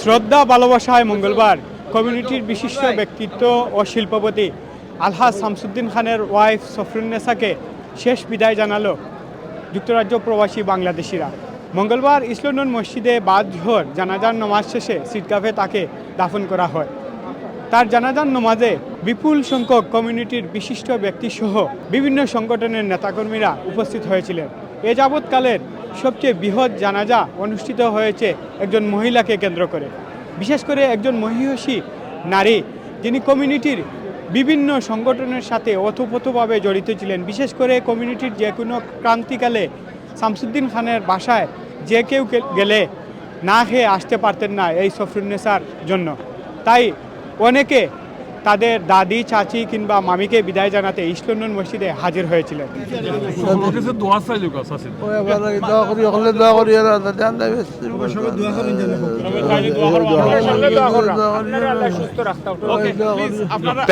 শ্রদ্ধা ভালোবাসায় মঙ্গলবার। কমিউনিটির বিশিষ্ট ব্যক্তিত্ব ও শিল্পপতি আলহাজ শামসুদ্দিন খানের ওয়াইফ সফরুন্নেসাকে শেষ বিদায় জানালো যুক্তরাজ্য প্রবাসী বাংলাদেশিরা। মঙ্গলবার ইসলন্ডন মসজিদে বাদ জোহর জানাজার নমাজ শেষে সিটকাফে তাকে দাফন করা হয়। তার জানাজার নমাজে বিপুল সংখ্যক কমিউনিটির বিশিষ্ট ব্যক্তিসহ বিভিন্ন সংগঠনের নেতাকর্মীরা উপস্থিত হয়েছিলেন। এ যাবৎকালের সবচেয়ে বৃহৎ জানাজা অনুষ্ঠিত হয়েছে একজন মহিলাকে কেন্দ্র করে। বিশেষ করে একজন মহিষী নারী যিনি কমিউনিটির বিভিন্ন সংগঠনের সাথে ওতপ্রোতভাবে জড়িত ছিলেন। বিশেষ করে কমিউনিটির যে কোনো ক্রান্তিকালে শামসুদ্দিন খানের বাসায় যে কেউ গেলে না খেয়ে আসতে পারতেন না এই সফরুন্নেসার জন্য। তাই অনেকে তাদের দাদি চাচি কিংবা মামিকে বিদায় জানাতে ইস্টলন্ডন মসজিদে হাজির হয়েছিলেন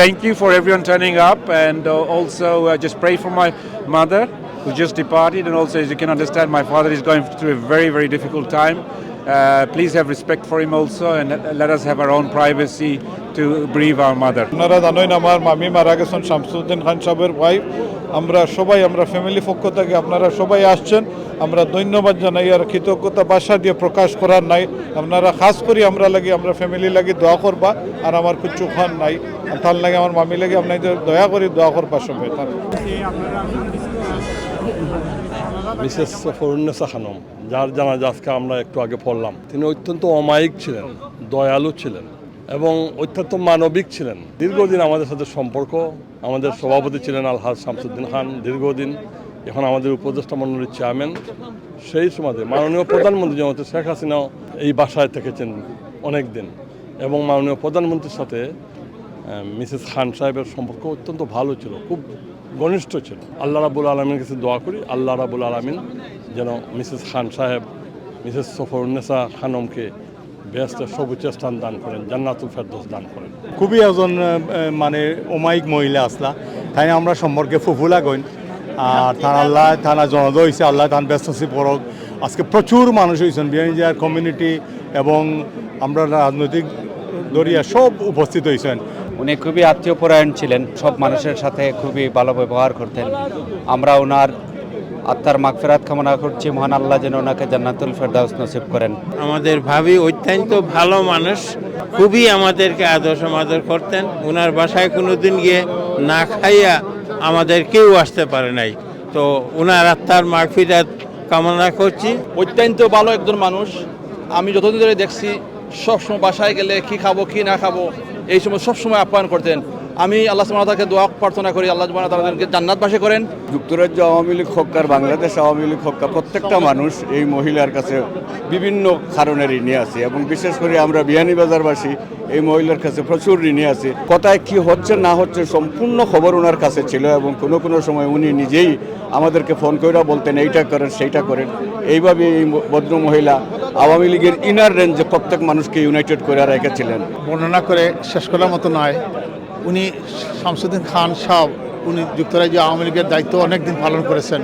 Thank you for everyone turning up and uh, also uh, just pray for my mother who just departed and also as you can understand my father is going through a very very difficult time. Please have respect for him also and let- let us have our own privacy to bereave our mother. আপনারা জানেন আমার মামি মারা গেছেন, শামসুদ্দিন খান সাহেবের wife আমরা সবাই, আমরা ফ্যামিলি পক্ষ থেকে আপনারা সবাই আসছেন। আমরা ধন্যবাদ জানাই আর কৃতজ্ঞতা বাসা দিয়ে প্রকাশ করার নাই। আপনারা খাস করি আমরা লাগি, আমরা ফ্যামিলি লাগি দোয়া করবা। আর আমার কিছু খান নাই। আর তার লাগে আমার মামি লাগে, আপনাদের দয়া করি দোয়া করবা সবাই। মিসেস ফরুন্নেসা খানম যার জানাজা আজকে আমরা একটু আগে পড়লাম। তিনি অত্যন্ত অমায়িক ছিলেন, দয়ালু ছিলেন এবং অত্যন্ত মানবিক ছিলেন। দীর্ঘদিন আমাদের সাথে সম্পর্ক, আমাদের সভাপতি ছিলেন আলহাজ শামসুদ্দিন খান, দীর্ঘদিন এখন আমাদের উপদেষ্টা মণ্ডলীর চেয়ারম্যান। সেই সময় মাননীয় প্রধানমন্ত্রী যেমন শেখ হাসিনাও এই বাসায় থেকেছেন অনেক দিন এবং মাননীয় প্রধানমন্ত্রীর সাথে মিসেস খান সাহেবের সম্পর্ক অত্যন্ত ভালো ছিল, খুব ঘনিষ্ঠ ছিল। আল্লাহ রাবুল আলমীর কাছে দোয়া করি, আল্লাহ রাবুল আলমিন যেন মিসেস খান সাহেব, মিসেস সফরুন্নেসা খানমকে বেহেস্তের সবুজ স্থান দান করেন, জান্নাতুল ফেরদৌস দান করেন। খুবই একজন মানে অমায়িক মহিলা আসলা, তাই আমরা সম্পর্কে ফুফুলা গইন আর তার আল্লাহ থানা জনদ হয়েছে আল্লাহ তান ব্যস্ত পরক। আজকে প্রচুর মানুষ হয়েছেন বিহার কমিউনিটি এবং আমরা রাজনৈতিক দরিয়া সব উপস্থিত হয়েছেন। উনি খুবই আত্মীয়পরায়ণ ছিলেন সব মানুষের সাথে খুবই ভালো ব্যবহার করতেন। আমরা ওনার আত্মার মাগফেরাত কামনা করছি মহান আল্লাহ যেন ওনাকে জান্নাতুল ফেরদাউস নসিব করেন। আমাদের ভাবি অত্যন্ত ভালো মানুষ খুবই আমাদেরকে আদর সমাদর করতেন। ওনার বাসায় কোনোদিন গিয়ে না খাইয়া আমাদের কেউ আসতে পারে নাই। তো ওনার আত্মার মাগফিরাত কামনা করছি। অত্যন্ত ভালো একজন মানুষ। আমি যতদিন ধরে দেখছি সবসময় বাসায় গেলে কি খাব, কি না খাব, এই সময় সবসময় আপ্যায়ন করতেন। আমি আল্লাহ সুবহানাহু দোয়া প্রার্থনা করি, আল্লাহ সুবহানাহু তাদেরকে জান্নাত বাসে করেন। যুক্তরাজ্য আওয়ামী লীগ হক্কার বাংলাদেশ আওয়ামী লীগ হক্কা প্রত্যেকটা মানুষ এই মহিলার কাছে বিভিন্ন কারণে ঋণী আছে এবং বিশেষ করে আমরা বিয়ানীবাজারবাসী এই মহিলার কাছে প্রচুর ঋণী আছে। কোথায় কি হচ্ছে না হচ্ছে সম্পূর্ণ খবর ওনার কাছে ছিল এবং কোনো কোনো সময় উনি নিজেই আমাদেরকে ফোন করে বলতেন, এইটা করেন, সেইটা করেন। এইভাবে এই ভদ্র মহিলা আওয়ামী লীগের ইনার রেঞ্জে প্রত্যেক মানুষকে ইউনাইটেড করে রেখেছিলেন। বর্ণনা করে শেষ করার মতো নয়। উনি শামসুদ্দিন খান সাহ উনি যুক্তরাজ্য আওয়ামী লীগের দায়িত্ব অনেক দিন পালন করেছেন।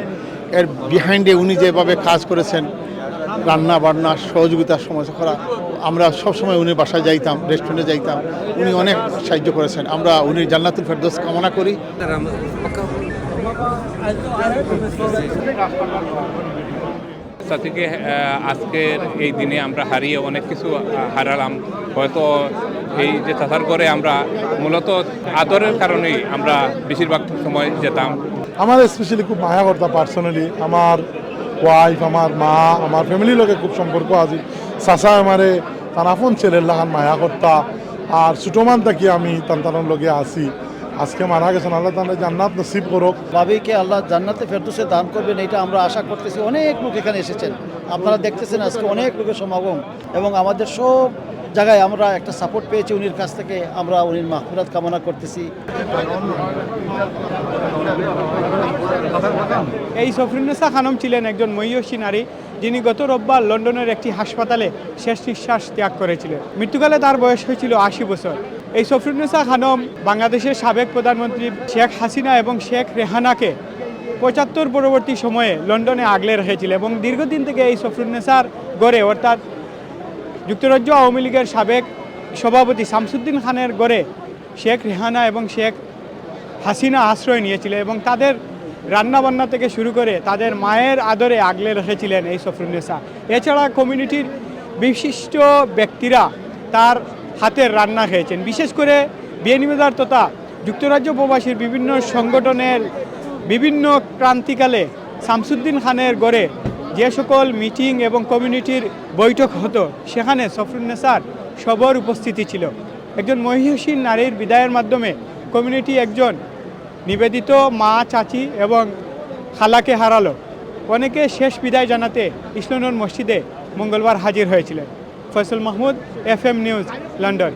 এর বিহাইন্ডে উনি যেভাবে কাজ করেছেন, রান্না বান্না, সহযোগিতা সমস্যা করা, আমরা সবসময় উনি বাসায় যাইতাম রেস্টুরেন্টে যাইতাম। উনি অনেক সাহায্য করেছেন। আমরা উনি জান্নাতুল ফেরদৌস কামনা করি। থেকে আজকের এই দিনে আমরা হারিয়ে অনেক কিছু হারালাম। হয়তো এই যে চাষার করে আমরা মূলত আদরের কারণেই আমরা বেশিরভাগ সময় যেতাম। আমার স্পেশালি খুব মায়া করতাম পার্সোনালি আমার ওয়াইফ আমার মা, আমার ফ্যামিলির লোকে খুব সম্পর্ক আছে চাচা আমারে তার আপন ছেলের লাগান মায়া করতা, আর ছোটমান থাকি আমি তান্তানোর লগে আছি। আজকে মারা গেছেন আল্লাহ তাহলে জান্নাত নসিব করুক। ভাবিকে আল্লাহ জান্নাতে ফেরদৌসে দান করবেন এটা আমরা আশা করতেছি। অনেক লোক এখানে এসেছেন। আপনারা দেখতেছেন আজকে অনেক লোকের সমাগম এবং আমাদের সব জায়গায় আমরা একটা সাপোর্ট পেয়েছি উনির কাছ থেকে। আমরা উনির মাহফুরাত কামনা করতেছি। এই সফরুন্নেসা খানম ছিলেন একজন মহিষী নারী যিনি গত রোববার লন্ডনের একটি হাসপাতালে শেষ নিঃশ্বাস ত্যাগ করেছিলেন। মৃত্যুকালে তার বয়স হয়েছিল আশি বছর। এই সফরুন্নেসা খানম। বাংলাদেশের সাবেক প্রধানমন্ত্রী শেখ হাসিনা এবং শেখ রেহানাকে পঁচাত্তর পরবর্তী সময়ে লন্ডনে আগলে রেখেছিল এবং দীর্ঘদিন থেকে এই সফরুন্নেসার গড়ে, অর্থাৎ যুক্তরাজ্য আওয়ামী লীগের সাবেক সভাপতি শামসুদ্দিন খানের গড়ে শেখ রেহানা এবং শেখ হাসিনা আশ্রয় নিয়েছিল এবং তাদের রান্নাবান্না থেকে শুরু করে তাদের মায়ের আদরে আগলে রেখেছিলেন এই সফরুন্নেসা এছাড়া কমিউনিটির বিশিষ্ট ব্যক্তিরা তার হাতের রান্না খেয়েছেন। বিশেষ করে বিয়ানীবাজার তথা যুক্তরাজ্য প্রবাসীর বিভিন্ন সংগঠনের বিভিন্ন ক্রান্তিকালে শামসুদ্দিন খানের গড়ে যে সকল মিটিং এবং কমিউনিটির বৈঠক হতো, সেখানে সফরুন্নেসার সবর উপস্থিতি ছিল। একজন মহিষী নারীর বিদায়ের মাধ্যমে কমিউনিটি একজন নিবেদিত মা, চাচি এবং খালাকে হারালো। অনেকে শেষ বিদায় জানাতে ইসলানুর মসজিদে মঙ্গলবার হাজির হয়েছিলেন। Faisal Mahmud F M news London.